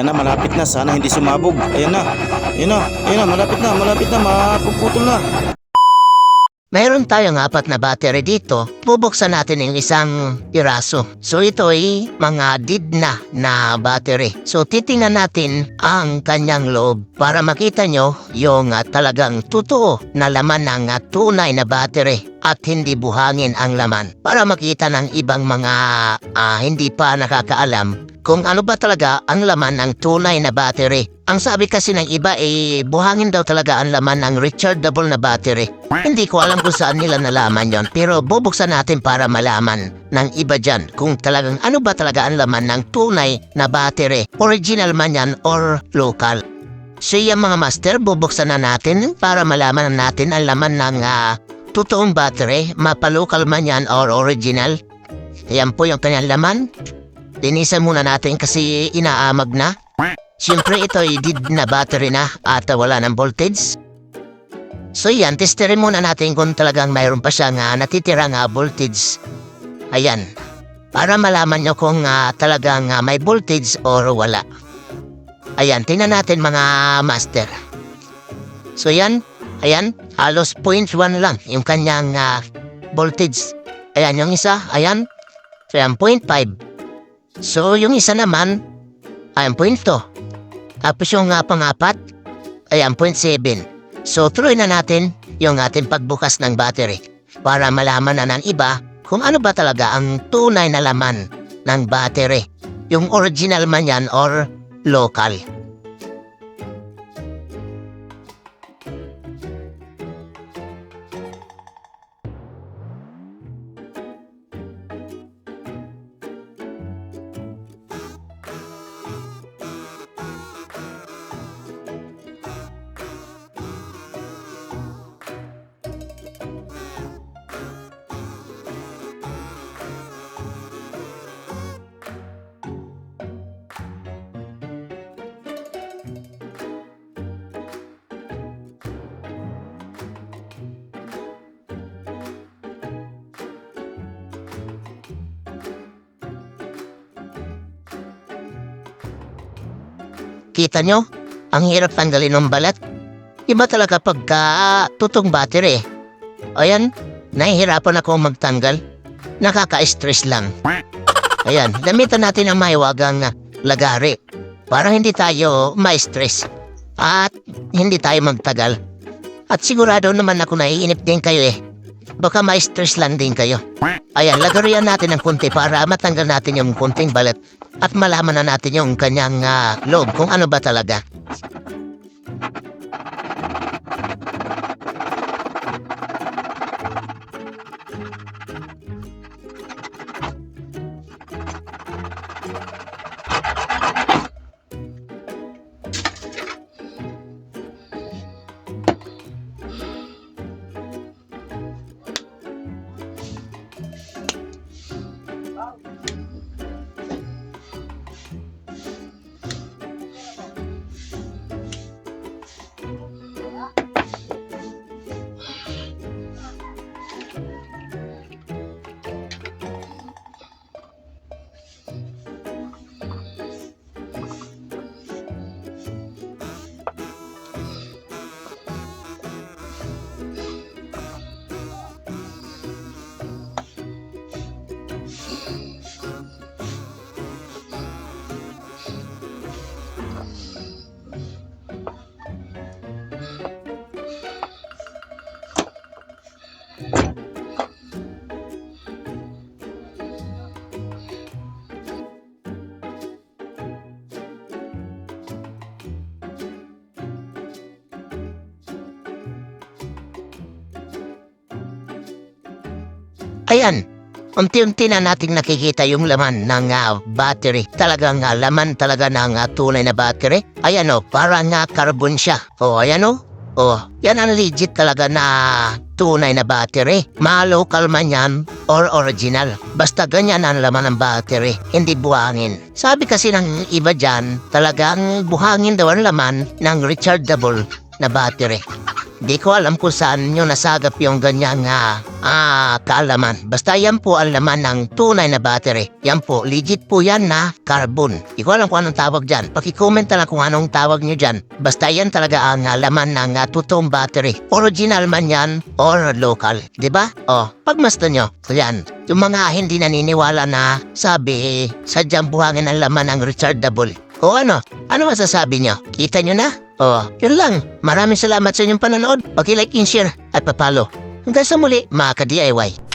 Ayan na, malapit na. Sana hindi sumabog. Ayan na. Ayan na. Ayan na, malapit na. Malapit na. Mapuputol na. Mayroon tayong apat na battery dito. Bubuksan natin yung isang piraso. So ito ay mga did na na battery. So titingnan natin ang kanyang loob para makita nyo yung ah, talagang totoo na laman ng ah, tunay na battery at hindi buhangin ang laman. Para makita ng ibang mga ah, hindi pa nakakaalam kung ano ba talaga ang laman ng tunay na battery. Ang sabi kasi ng iba ay buhangin daw talaga ang laman ng rechargeable na battery. Hindi ko alam kung saan nila nalaman yon pero bubuksan natin para malaman ng iba dyan kung talagang ano ba talaga ang laman ng tunay na battery. Original man yan or local. So yung mga master, bubuksan na natin para malaman natin ang laman ng ah, totoong battery, mapalocal man yan or original. Yan po yung kanyang laman. Linisan muna natin kasi inaamag na. Siyempre ito ay did na battery na at wala ng voltage. So yan, testerin muna natin kung talagang mayroon pa siya nga natitira nga voltage. Ayan. Para malaman nyo kung ah, talagang ah, may voltage or wala. Ayan, tingnan natin mga master. So yan, ayan, halos 0.1 lang yung kanyang ah, voltage. Ayan, yung isa, ayan, so yan, 0.5. So yung isa naman, ayan, 0.2. Tapos yung nga pangapat, ayan, 0.7. So tuloy na natin yung ating pagbukas ng battery para malaman na ng iba kung ano ba talaga ang tunay na laman ng battery. Yung original man yan or local. Kita nyo? Ang hirap tanggalin ng balat. Iba talaga pagka tutong battery. Ayan, nahihirapan ako magtanggal. Nakaka-stress lang. Ayan, gamitan natin ang mahiwagang lagari para hindi tayo ma-stress at hindi tayo magtagal. At sigurado naman ako naiinip din kayo eh. Baka ma-stress lang din kayo. Ayan, lagarian natin ng kunti para matanggal natin yung kunting balat at malaman na natin yung kanyang ah, loob kung ano ba talaga. Ayan, unti-unti na nating nakikita yung laman ng ah, battery. Talagang ah, laman talaga ng ah, tunay na battery. Ayan o, parang nga carbon siya. O, ayan o. O, yan ang legit talaga na tunay na battery. Ma-local man yan or original. Basta ganyan ang laman ng battery, hindi buhangin. Sabi kasi ng iba dyan, talagang buhangin daw ang laman ng rechargeable na battery. Di ko alam kung saan nyo nasagap yung ganyang ah, ah, kaalaman. Basta yan po ang laman ng tunay na battery. Yan po, legit po yan na carbon. Di ko alam kung anong tawag dyan. Pakicomment na lang kung anong tawag nyo dyan. Basta yan talaga ang ah, laman ng ah, totoong battery. Original man yan or local. Ba? Oh, pagmasta nyo. So yan. Yung mga hindi naniniwala na sabi, sadyang buhangin ang laman ng rechargeable. O ano? Ano masasabi nyo? Kita nyo na? O, yun lang. Maraming salamat sa inyong panonood. Paki-like and share at papalo. Hanggang sa muli, mga ka-DIY.